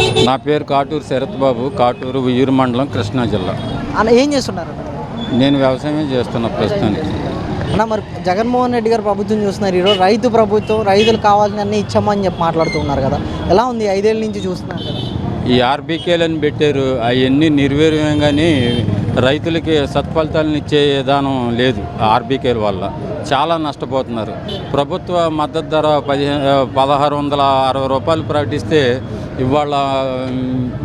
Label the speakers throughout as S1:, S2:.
S1: నా పేరు కాటూరు శరత్ బాబు కాటూరు ఉయ్యూరు మండలం కృష్ణా జిల్లా.
S2: అన్న ఏం చేస్తున్నారు?
S1: నేను వ్యవసాయం చేస్తున్నా ప్రస్తుతానికి.
S2: అన్న మరి జగన్మోహన్ రెడ్డి గారు ప్రభుత్వం చూస్తున్నారు ఈరోజు. రైతు ప్రభుత్వం రైతులకు కావాల్సిన అన్ని ఇచ్చామని చెప్పి మాట్లాడుతున్నారు కదా. ఎలా ఉంది? ఐదేళ్ళ నుంచి చూస్తున్నారు కదా.
S1: ఈ ఆర్బీకేలని పెట్టారు. అవన్నీ నిర్వీర్యం కానీ రైతులకి సత్ఫలితాలను ఇచ్చే విధానం లేదు ఆర్బీకేల వల్ల. చాలా నష్టపోతున్నారు. ప్రభుత్వ మద్దతు ధర పదిహేను పదహారు వందల అరవై రూపాయలు ప్రకటిస్తే ఇవాళ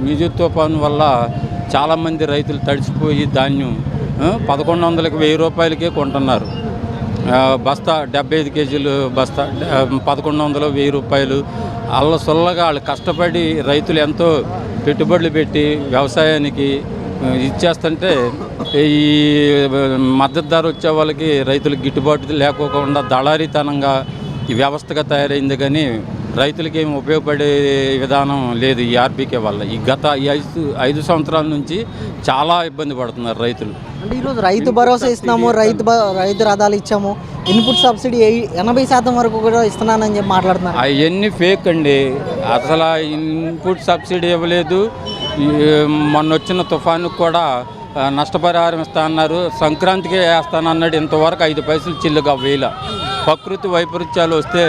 S1: మ్యూజిక్ తుఫాను వల్ల చాలామంది రైతులు తడిసిపోయి ధాన్యం పదకొండు వందలకి వెయ్యి రూపాయలకే కొంటున్నారు. బస్తా డెబ్బై ఐదు కేజీలు బస్తా పదకొండు వందలు వెయ్యి రూపాయలు. అల్ల సొల్లగా వాళ్ళు కష్టపడి రైతులు ఎంతో పెట్టుబడులు పెట్టి వ్యవసాయానికి ఇచ్చేస్తుంటే ఈ మద్దతు ధర వచ్చే వాళ్ళకి రైతులకు గిట్టుబాటు లేకోకుండా దళారీతనంగా ఈ వ్యవస్థగా తయారైంది కానీ రైతులకి ఏమి ఉపయోగపడే విధానం లేదు ఈ ఆర్బీకే వల్ల. ఈ గత ఈ ఐదు ఐదు సంవత్సరాల నుంచి చాలా ఇబ్బంది పడుతున్నారు రైతులు.
S2: అంటే ఈరోజు రైతు భరోసా ఇస్తున్నాము రైతు రైతు రథాలు ఇచ్చాము. ఇన్పుట్ సబ్సిడీ ఎనభై శాతం వరకు కూడా ఇస్తున్నానని చెప్పి మాట్లాడుతున్నారు.
S1: అవన్నీ ఫేక్ అండి. అసలు ఇన్పుట్ సబ్సిడీ ఇవ్వలేదు. మొన్న వచ్చిన తుఫానుకు కూడా నష్టపరిహారం ఇస్తా అన్నారు. సంక్రాంతికే వేస్తానన్నాడు. ఇంతవరకు ఐదు పైసలు చిల్లుగా వేల ప్రకృతి వైపరీత్యాలు వస్తే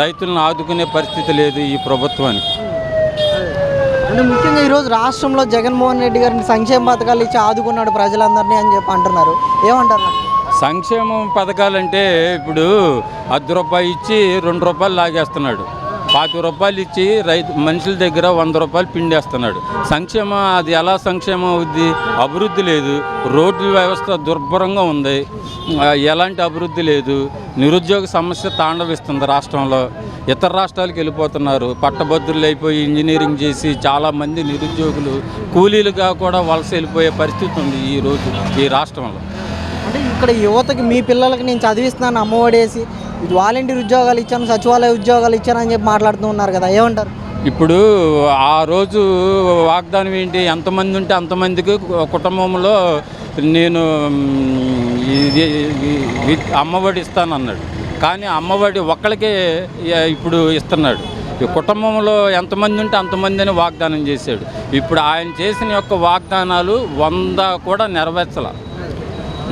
S1: రైతులను ఆదుకునే పరిస్థితి లేదు ఈ ప్రభుత్వానికి.
S2: అంటే ముఖ్యంగా ఈరోజు రాష్ట్రంలో జగన్మోహన్ రెడ్డి గారిని సంక్షేమ పథకాలు ఇచ్చి ఆదుకున్నాడు ప్రజలందరినీ అని చెప్పి అంటున్నారు. ఏమంటారు
S1: సంక్షేమం పథకాలంటే ఇప్పుడు అర్ధ రూపాయి ఇచ్చి రెండు రూపాయలు లాగేస్తున్నాడు. పాతి రూపాయలు ఇచ్చి రైతు మనుషుల దగ్గర వంద రూపాయలు పిండేస్తున్నాడు. సంక్షేమం అది ఎలా సంక్షేమం అవుద్ది? అభివృద్ధి లేదు. రోడ్డు వ్యవస్థ దుర్భరంగా ఉంది. ఎలాంటి అభివృద్ధి లేదు. నిరుద్యోగ సమస్య తాండవిస్తుంది రాష్ట్రంలో. ఇతర రాష్ట్రాలకు వెళ్ళిపోతున్నారు. పట్టభద్రులు అయిపోయి ఇంజనీరింగ్ చేసి చాలామంది నిరుద్యోగులు కూలీలుగా కూడా వలస వెళ్ళిపోయే పరిస్థితి ఉంది ఈ రోజు ఈ రాష్ట్రంలో.
S2: అంటే ఇక్కడ యువతకి మీ పిల్లలకి నేను చదివిస్తున్నాను అమ్మఒడేసి వాలంటీర్ ఉద్యోగాలు ఇచ్చాను సచివాలయ ఉద్యోగాలు ఇచ్చాను అని చెప్పి మాట్లాడుతూ ఉన్నారు కదా ఏమంటారు?
S1: ఇప్పుడు ఆ రోజు వాగ్దానం ఏంటి? ఎంతమంది ఉంటే అంతమందికి కుటుంబంలో నేను ఇది అమ్మఒడి ఇస్తానన్నాడు. కానీ అమ్మఒడి ఒక్కడికే ఇప్పుడు ఇస్తున్నాడు. కుటుంబంలో ఎంతమంది ఉంటే అంతమంది అని వాగ్దానం చేశాడు. ఇప్పుడు ఆయన చేసిన యొక్క వాగ్దానాలు వంద కూడా నెరవేర్చాల.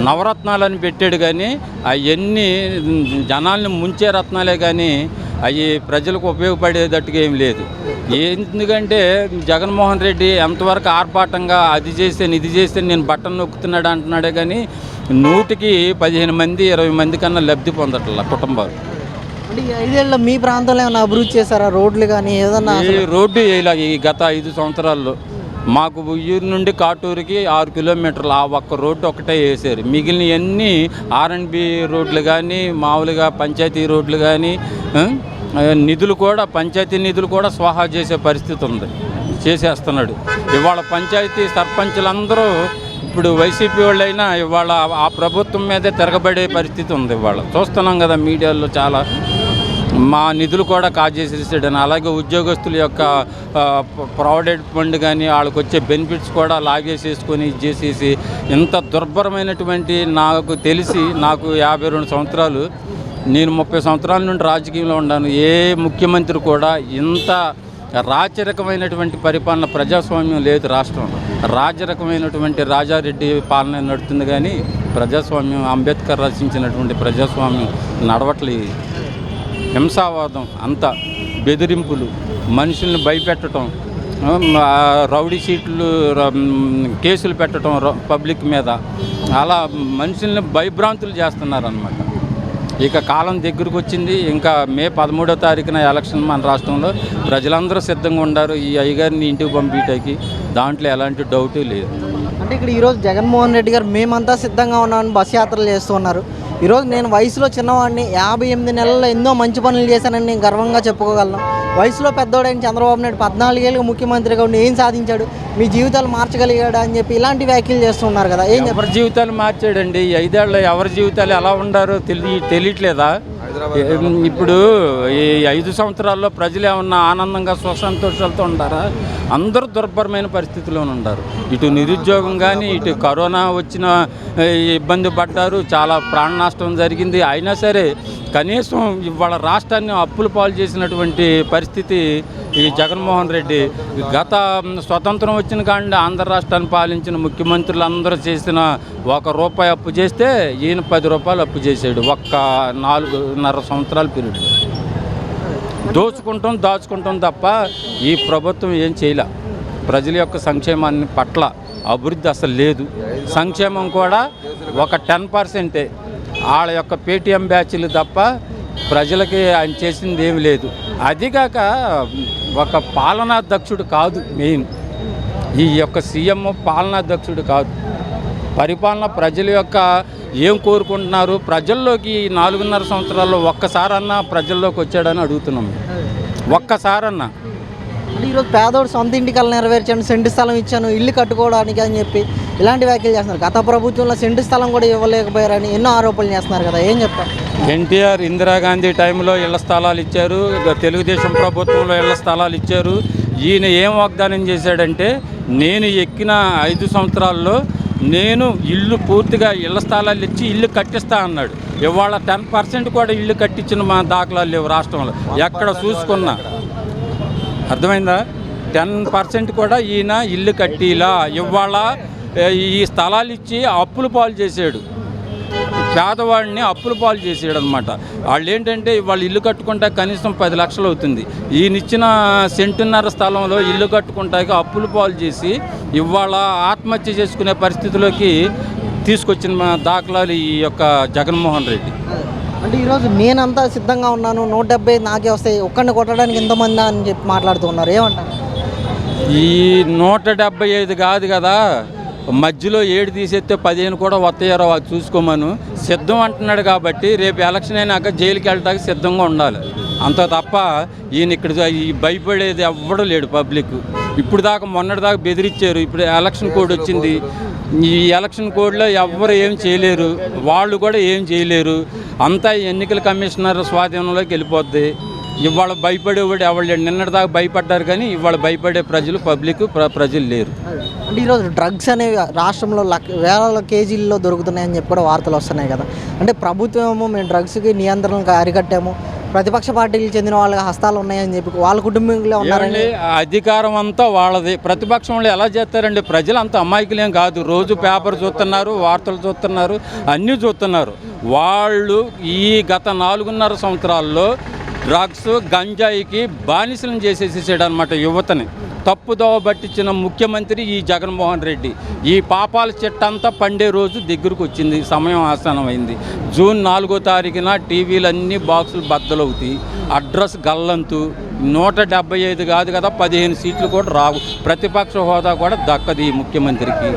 S1: నవరత్నాలని పెట్టాడు కానీ అవన్నీ జనాల్ని ముంచే రత్నాలే కానీ అవి ప్రజలకు ఉపయోగపడేటట్టుగా ఏం లేదు. ఎందుకంటే జగన్మోహన్ రెడ్డి ఎంతవరకు ఆర్భాటంగా అది చేస్తే ఇది చేస్తే నేను బట్టన్ నొక్కుతున్నాడు అంటున్నాడే కానీ నూటికి పదిహేను మంది ఇరవై మంది కన్నా లబ్ధి పొందట్ల కుటుంబాలు.
S2: అంటే ఐదేళ్ళలో మీ ప్రాంతంలో ఏమైనా అభివృద్ధి చేశారా? రోడ్లు కానీ ఏదన్నా
S1: ఈ రోడ్డు ఇలా ఈ గత ఐదు సంవత్సరాల్లో మాకు ఉయ్యూరు నుండి కాటూరుకి ఆరు కిలోమీటర్లు. ఆ ఒక్క రోడ్డు ఒకటే వేసారు మిగిలినవన్నీ ఆర్ఎండ్బి రోడ్లు కానీ మామూలుగా పంచాయతీ రోడ్లు కానీ నిధులు కూడా పంచాయతీ నిధులు కూడా స్వాహా చేసే పరిస్థితి ఉంది. చేసేస్తున్నాడు. ఇవాళ పంచాయతీ సర్పంచులందరూ ఇప్పుడు వైసీపీ వాళ్ళైనా ఇవాళ ఆ ప్రభుత్వం మీదే తిరగబడే పరిస్థితి ఉంది ఇవాళ. చూస్తున్నాం కదా మీడియాలో చాలా మా నిధులు కూడా కాజేసేసాడని అలాగే ఉద్యోగస్తుల యొక్క ఆ, ప్రావిడెంట్ ఫండ్ కానీ వాళ్ళకి వచ్చే బెనిఫిట్స్ కూడా లాగేసేసుకొని ఇది చేసేసి ఇంత దుర్భరమైనటువంటి నాకు తెలిసి నాకు యాభై రెండు సంవత్సరాలు నేను ముప్పై సంవత్సరాల నుండి రాజకీయంలో ఉన్నాను. ఏ ముఖ్యమంత్రి కూడా ఇంత రాచరికమైనటువంటి పరిపాలన ప్రజాస్వామ్యం లేదు రాష్ట్రంలో రాజరకమైనటువంటి రాజారెడ్డి పాలన నడుస్తుంది కానీ ప్రజాస్వామ్యం అంబేద్కర్ రచించినటువంటి ప్రజాస్వామ్యం నడవట్లేదు. హింసావాదం అంతా బెదిరింపులు మనుషుల్ని భయపెట్టడం రౌడీ సీట్లు ర- కేసులు పెట్టడం పబ్లిక్ మీద అలా మనుషుల్ని భయభ్రాంతులు చేస్తున్నారనమాట ఇక కాలం దగ్గరకు వచ్చింది. ఇంకా మే పదమూడో తారీఖున ఎలక్షన్ మన రాష్ట్రంలో. ప్రజలందరూ సిద్ధంగా ఉన్నారు ఈ అయ్యగారిని ఇంటికి పంపించడానికి దాంట్లో ఎలాంటి డౌట్ లేదు.
S2: అంటే ఇక్కడ ఈరోజు జగన్మోహన్ రెడ్డి గారు మేమంతా సిద్ధంగా ఉన్నామని బస్ యాత్రలు చేస్తున్నారు ఈరోజు నేను వయసులో చిన్నవాడిని యాభై ఎనిమిది నెలల్లో ఎన్నో మంచి పనులు చేశానని నేను గర్వంగా చెప్పుకోగలను. వయసులో పెద్దోడైన చంద్రబాబు నాయుడు పద్నాలుగేళ్ళకి ముఖ్యమంత్రిగా ఉండి ఏం సాధించాడు? మీ జీవితాలు మార్చగలిగాడు అని చెప్పి ఇలాంటి వ్యాఖ్యలు చేస్తున్నారు కదా ఏం
S1: ఎవరి జీవితాలు మార్చాడండి? ఐదేళ్ళు ఎవరి జీవితాలు ఎలా ఉండారో తెలి తెలియట్లేదా? ఇప్పుడు ఈ ఐదు సంవత్సరాల్లో ప్రజలు ఏమన్నా ఆనందంగా సుఖ సంతోషాలతో ఉండారా అందరూ దుర్భరమైన పరిస్థితిలో ఉన్నారు ఇటు నిరుద్యోగం కానీ ఇటు కరోనా వచ్చిన ఇబ్బంది పడ్డారు చాలా ప్రాణ నష్టం జరిగింది. అయినా సరే కనీసం ఇవాళ రాష్ట్రాన్ని అప్పుల పాలు చేసినటువంటి పరిస్థితి ఈ జగన్మోహన్ రెడ్డి గత స్వతంత్రం వచ్చిన కాండి ఆంధ్ర రాష్ట్రాన్ని పాలించిన ముఖ్యమంత్రులు అందరూ చేసిన ఒక రూపాయి అప్పు చేస్తే ఈయన పది రూపాయలు అప్పు చేసాడు ఒక్క నాలుగున్నర సంవత్సరాల పీరియడ్. దోచుకుంటాం దాచుకుంటాం తప్ప ఈ ప్రభుత్వం ఏం చేయలే. ప్రజల యొక్క సంక్షేమాన్ని పట్ల అభివృద్ధి అసలు లేదు. సంక్షేమం కూడా ఒక టెన్ పర్సెంటే. వాళ్ళ యొక్క పేటీఎం బ్యాచ్లు తప్ప ప్రజలకి ఆయన చేసింది ఏమి లేదు. అదిగాక ఒక పాలనాధ్యక్షుడు కాదు మెయిన్. ఈ యొక్క సీఎం పాలనాధ్యక్షుడు కాదు. పరిపాలన ప్రజల యొక్క ఏం కోరుకుంటున్నారు? ప్రజల్లోకి నాలుగున్నర సంవత్సరాల్లో ఒక్కసారన్నా ప్రజల్లోకి వచ్చాడని అడుగుతున్నాం. ఒక్కసారన్నా.
S2: అంటే ఈరోజు పేదోడు సొంత ఇంటికల్లా నెరవేర్చాను సెంటు స్థలం ఇచ్చాను ఇల్లు కట్టుకోవడానికి అని చెప్పి ఇలాంటి వ్యాఖ్యలు చేస్తున్నారు. గత ప్రభుత్వంలో సెంటు స్థలం కూడా ఇవ్వలేకపోయారని ఎన్నో ఆరోపణలు చేస్తున్నారు కదా ఏం చెప్తారు?
S1: ఎన్టీఆర్ ఇందిరాగాంధీ టైంలో ఇళ్ళ స్థలాలు ఇచ్చారు తెలుగుదేశం ప్రభుత్వంలో ఇళ్ళ స్థలాలు ఇచ్చారు. ఈయన ఏం వాగ్దానం చేశాడంటే నేను ఎక్కిన ఐదు సంవత్సరాల్లో నేను ఇల్లు పూర్తిగా ఇళ్ళ స్థలాలు ఇచ్చి ఇల్లు కట్టిస్తా అన్నాడు. ఇవాళ టెన్ పర్సెంట్ కూడా ఇల్లు కట్టించిన మా దాఖలాలు లేవు రాష్ట్రంలో. ఎక్కడ చూసుకున్నా అర్థమైందా? టెన్ పర్సెంట్ కూడా ఈయన ఇల్లు కట్టిలా. ఇవాళ ఈ స్థలాలు ఇచ్చి అప్పులు పాలు చేసాడు పేదవాడిని అప్పుల పాలు చేసాడు అనమాట వాళ్ళు ఏంటంటే వాళ్ళు ఇల్లు కట్టుకుంటా కనీసం పది లక్షలు అవుతుంది. ఈయనిచ్చిన సెంటున్నర స్థలంలో ఇల్లు కట్టుకుంటాకి అప్పులు పాలు చేసి ఇవాళ ఆత్మహత్య చేసుకునే పరిస్థితిలోకి తీసుకొచ్చిన దాఖలాలు ఈ యొక్క జగన్మోహన్ రెడ్డి.
S2: అంటే ఈరోజు నేనంతా సిద్ధంగా ఉన్నాను. నూట డెబ్బై నాకే వస్తాయి. ఒక్కడిని కొట్టడానికి ఎంతమంది అని చెప్పి మాట్లాడుతూ ఉన్నారు. ఏమంటారు?
S1: ఈ నూట డెబ్బై ఐదు కాదు కదా. మధ్యలో ఏడు తీసేస్తే పదిహేను కూడా వస్తాయారో అది చూసుకోమను. సిద్ధం అంటున్నాడు కాబట్టి రేపు ఎలక్షన్ అయినాక జైలుకి వెళ్ళడానికి సిద్ధంగా ఉండాలి. అంత తప్ప ఈయన ఇక్కడ ఈ భయపడేది ఎవ్వడూ లేడు పబ్లిక్. ఇప్పుడు దాకా మొన్నటి దాకా బెదిరించారు. ఇప్పుడు ఎలక్షన్ కోడ్ వచ్చింది. ఈ ఎలక్షన్ కోడ్లో ఎవ్వరు ఏం చేయలేరు. వాళ్ళు కూడా ఏం చేయలేరు. అంతా ఎన్నికల కమిషనర్ స్వాధీనంలోకి వెళ్ళిపోద్ది. ఇవాళ భయపడేవాడు ఎవరు లేడు నిన్నటి దాకా భయపడ్డారు కానీ ఇవాళ భయపడే ప్రజలు పబ్లిక్ ప్ర- ప్రజలు లేరు.
S2: అంటే ఈరోజు డ్రగ్స్ అనేవి రాష్ట్రంలో వేల కేజీల్లో దొరుకుతున్నాయని చెప్పి కూడా వార్తలు వస్తున్నాయి కదా. అంటే ప్రభుత్వము మేము డ్రగ్స్కి నియంత్రణకు అరికట్టాము. ప్రతిపక్ష పార్టీకి చెందిన వాళ్ళ హస్తాలు ఉన్నాయని చెప్పి వాళ్ళ కుటుంబంలో
S1: ఉన్నారండి అధికారం అంతా వాళ్ళది. ప్రతిపక్షంలో ఎలా చేస్తారండి? ప్రజలు అంత అమాయకులేం కాదు. రోజు పేపర్ చూస్తున్నారు వార్తలు చూస్తున్నారు అన్నీ చూస్తున్నారు. వాళ్ళు ఈ గత నాలుగున్నర సంవత్సరాల్లో డ్రగ్స్ గంజాయికి బానిసలను చేసేసేసాడు అనమాట యువతని. తప్పుదోవ పట్టించిన ముఖ్యమంత్రి ఈ జగన్మోహన్ రెడ్డి. ఈ పాపాల చెట్టంతా పండే రోజు దగ్గరకు వచ్చింది. సమయం ఆసనమైంది. జూన్ నాలుగో తారీఖున టీవీలన్నీ బాక్సులు బద్దలవుతాయి. అడ్రస్ గల్లంతు. నూట డెబ్బై ఐదు కాదు కదా పదిహేను సీట్లు కూడా రావు. ప్రతిపక్ష హోదా కూడా దక్కది ఈ ముఖ్యమంత్రికి.